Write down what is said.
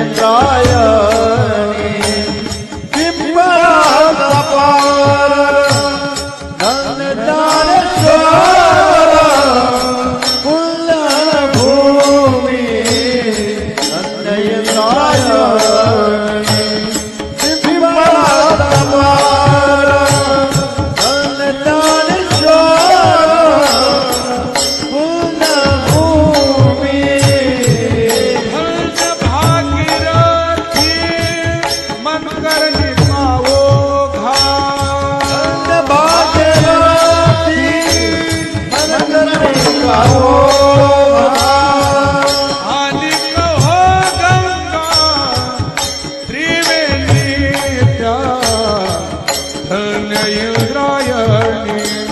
என்றாயோ નિદ્રાયણી